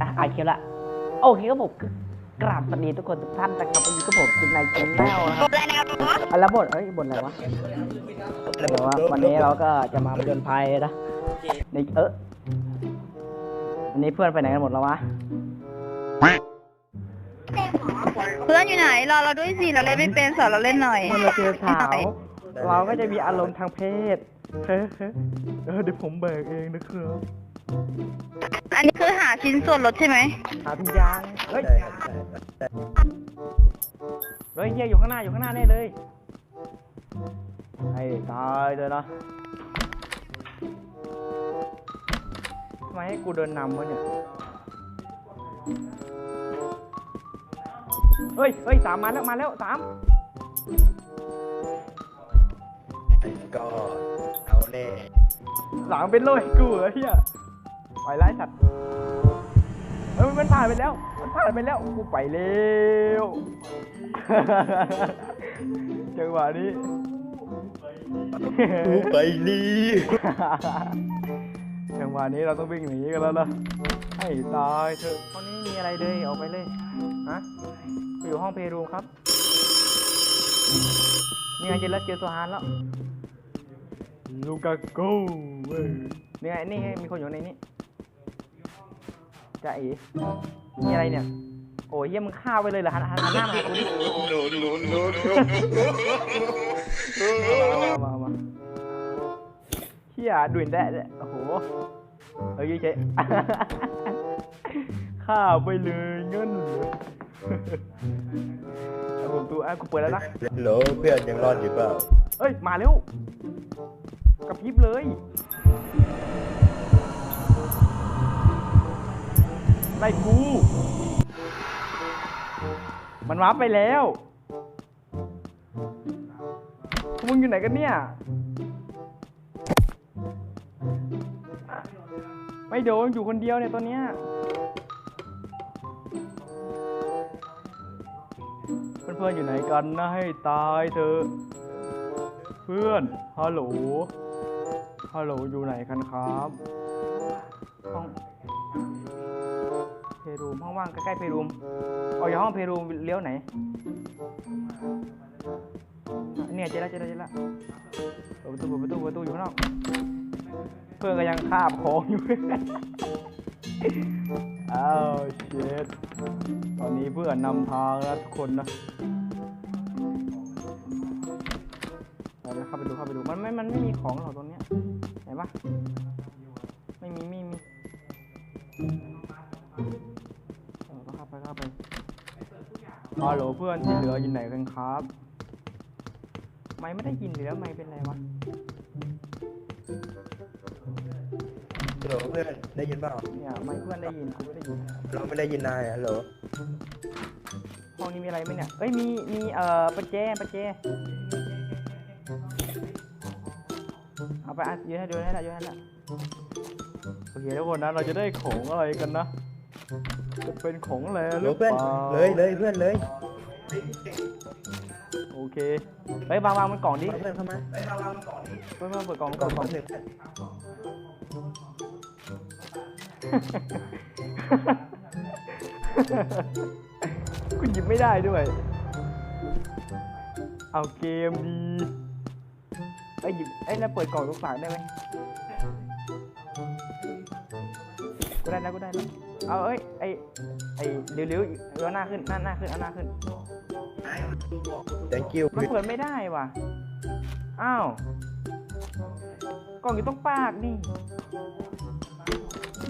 อะอ่านเคียวละโอเคครับผมกราบสวัสดีทุกคนทุกท่านนะครับวันนี้ก็ผมคุณนายจินแนลนะครับอะแล้วบทเอ้ยบทอะไรวะเดี๋ยวว่าวันนี้เราก็จะมาผจญภัยนะในเออวันนี้เพื่อนไปไหนกันหมดแล้ววะเพื่อนอยู่ไหนรอเราด้วยสิเราเล่นไม่เป็นสอนเราเล่นหน่อยเมื่อเราเจอสาวเราก็จะมีอารมณ์ทางเพศเฮ้เออเดี๋ยวผมเบิกเองนะครับ อันนี้คือหาชิ้นส่วนรถใช่ไหม หาทุกอย่างเฮ้ยเฮ้ยเฮียอยู่ข้างหน้าอยู่ข้างหน้าแน่เลยไอ้ตายเลยนะทำไมให้กูเดินนำวะเนี่ย เฮ้ยเฮ้ยสามมาแล้วมาแล้วสามก็เอาแน่สามเป็นโลยกูเหรอเฮีย ไปไล่สัตว์เฮ้ยมันผ่านไปแล้ว มันผ่านไปแล้ว กูไปเร็วจังหวะนี้กูไปลีจังหวะนี้เราต้องวิ่งหนีกันแล้วนะให้ตายเถอะห้องนี้มีอะไรเลยออกไปเลยฮะกูอยู่ห้องเพลย์รูมครับนี่ไงเจอแล้วเจอโซฮานแล้วลูกาโก้เว้ยนี่ไงนี่ไงมีคนอยู่ในนี้ จะเอ๋มีอะไรเนี่ย โอ้ยเยี่ยมึงฆ่าไปเลยเหรอหันหันหันหน้ามาหากูดิหนูหนูหนูหนูมามามามาเฮียดุนแดะเนี่ยโอ้โหเอ้ยเจ๊ฆ่าไปเลยเงินเหรอเอาผมตัวอะกูเปิดแล้วนะโหลเพื่อนยังรอดอยู่เปล่าเอ้ย มาเร็วกระพริบเลย ล่กู มันวาร์ปไปแล้วพวกมึงอยู่ไหนกันเนี่ย ไม่โดนอยู่คนเดียวเนี่ยตอนเนี้ย เพื่อนๆอยู่ไหนกันนะให้ตายเถอะ เพื่อน ฮัลโหล ฮัลโหลอยู่ไหนกันครับ รูมห้องว่างใกล้ๆเพรูมออกจากห้องเพรูมเลี้ยวไหนเนี่ยเจอแล้วเจอแล้วเจอแล้วเปิดประตูเปิดประตูเปิดประตูอยู่ข้างนอกเพื่อนก็ยังคาบของอยู่อ้าวเช็ดตอนนี้เพื่อนนำทางแล้วทุกคนนะไปแล้วเข้าไปดูเข้าไปดูมันไม่มันไม่มีของหรอกตรงเนี้ยเห็นปะไม่มีไม่มี ฮัลโหลเพื่อนที่เหลืออยู่ไหนกันครับ ไม่ไม่ได้ยินเหลือไม่เป็นไรวะโหลเพื่อนได้ยินเปล่าเนี่ยไม่เพื่อนได้ยินกูไม่ได้ยินเราไม่ได้ยินนายอะโหลห้องนี้มีอะไรไหมเนี่ยเอ้ยมีมีเอ่อประแจประแจเอาไปอะยืนให้ดูให้ละยืนให้ละโอเคทุกคนนะเราจะได้ของอะไรกันนะ จะเป็นของอะไรหโหลรือเปเพื่อนล่าเลยเลยเพื่อนเลยโอเคเฮ้ยวางวางมันกล่องดิเพื่อนเข้ามาเพื่อนเพื่อนเปิดกล่องกกล่ล่อองงกล่องเพื่อนคุณหยิบไม่ได้ด้วย เอาเกมดีไอ้ยหยิบไอ้ยแล้วเปิดกล่องลูกฝากได้ไหมกูได้แล้วกูได้แล้ว เอาเอ้ยไอ้ไอ้เร็วๆเอาหน้าขึ้นหน้าหน้าขึ้นเอาหน้าขึ้น thank you มันเปิดไม่ได้ว่ะ อ้าว กล่องอยู่ตรงปากดิ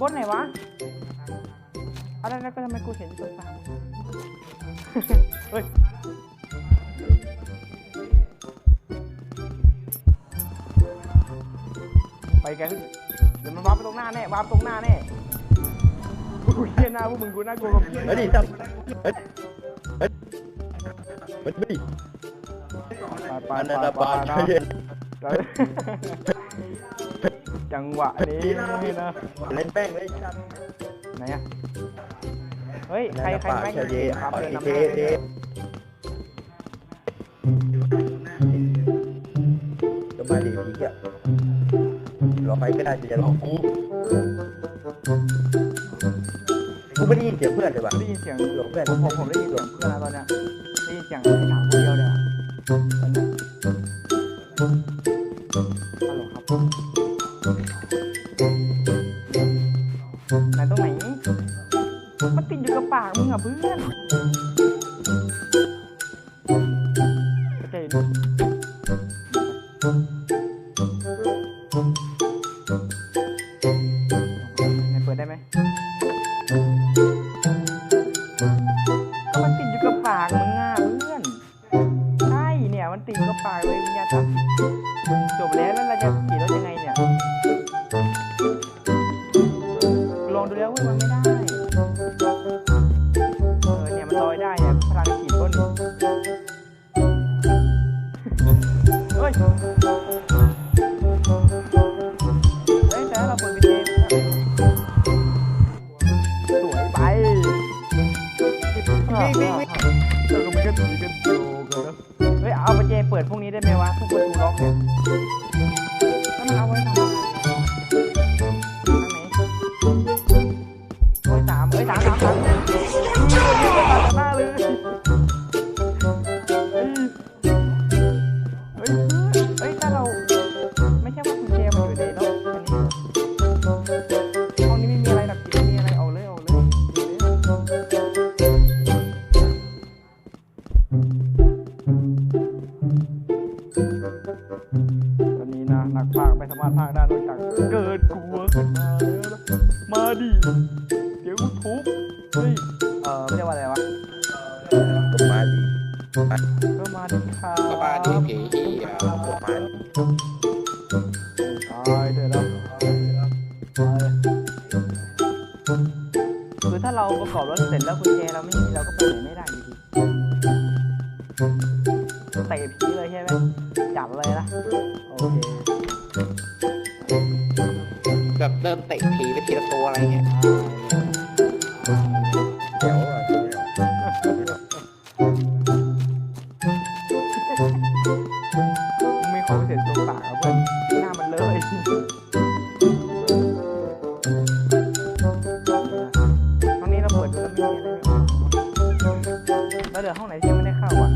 บนไหนวะอะไรแล้วก็ทำไมกูเห็นอยู่ตรงปากเฮ้ยไปกันเดี๋ยวมันวาร์ปไปตรงหน้าแน่วาร์ปตรงหน้าแน่ กูเฮียหน้าพวกมึงกูน่ากลัวกว่าผีเฮ้ยดิซับเฮ้ยเฮ้ยเฮ้ยดิไปไปปาไปนาดาไปบานนะเย็นจังหวะนี้นะเล่นแป้งเลยครับไหนอะเฮ้ยใครใครปาไม่ชาเยครับเดินอีนำหเทน้าเดก็มาดีพีอะรอไปก็ได้จะรอกู กูไม่ได้ยินเสียงเพื่อนเลยว่ะได้ยินเสียงหลงเพื่อนผมผมผมได้ยินเสียงเพื่อนแล้วตอนเนี้ยได้ยินเสียงไอ้สามคนเดียวเลยอะตอนเนี้ยฮัลโหลครับไหนตรงไหนมันติดอยู่กับปากมึงอะเพื่อนเข้าใจดิไหน เว้ยมันไม่ได้ เออเนี่ยมันลอยได้เนี่ยพลังขี่ต้นเฮ้ยเฮ้ยแต่เราเปิดเป็นเกมสวยไปวิ่งวิ่งวิ่งเออมันก็ตีกันโจกันนะเฮ้ยเอาไปเจเปิดพวกนี้ได้ไหมวะพวกประตูล็อกเนี่ยแล้วมันเอาไว้ทำ มาแล้วนะมาดิ เดี๋ยวกูทุบเฮ้ย เออไม่เรียกว่าอะไรวะผมมาดีก็มาดิค่ะก็มาดีผีเหี้ยผมมาดีตายเถอะนะตายคือถ้าเราประกอบรถเสร็จแล้วกุญแจเราไม่มีเราก็ไปไหนไม่ได้อยู่ดีเตะผีเลยใช่ไหมจับเลยนะ โอเคแบบ เริ่มเตะผีไปทีละตัวอะไรเงี้ยเดี๋ยวอะเดี๋ยวมึงมีความพิเศษตรงปากอะเพื่อนหน้ามันเลยห้องนี้เราเปิดดูแล้วไม่มีอะไรเลยแล้วเหลือห้องไหนที่ยังไม่ได้เข้าอะ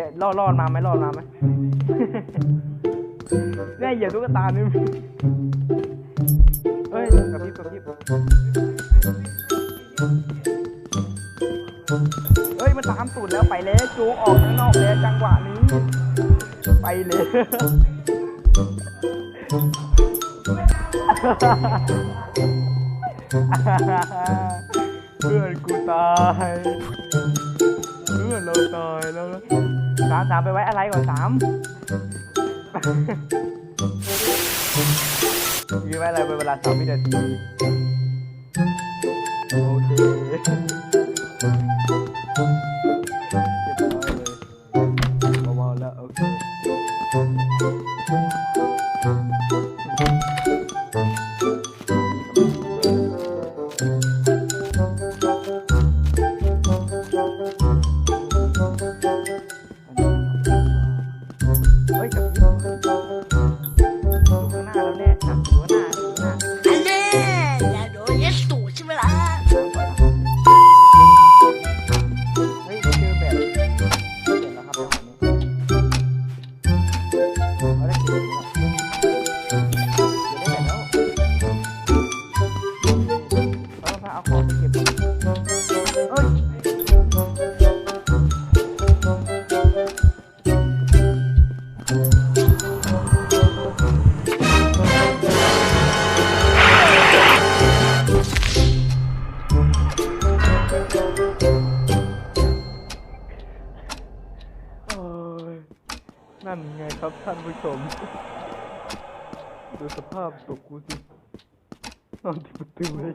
ดี๋ยวรอดรอดมาไหมรอดมาไหมแม่เหยียบตุ๊กตานี่เฮ้ยกระพริบกระพริบเฮ้ยมันตามสูตรแล้วไปแล้วจูออกข้างนอกแล้วจังหวะนี้ ไปเลยเพื่อนกูตายเพื่อนเราตายแล้ว สามสามไปไว้อะไรก่อนสามยืมไว้อะไรเป็นเวลาสามวินาทีโอเคเรียบร้อยเลยเบาๆแล้วโอเค ครับท่านผู้ชม ดูสภาพตกกูสินอนที่ประตูเลย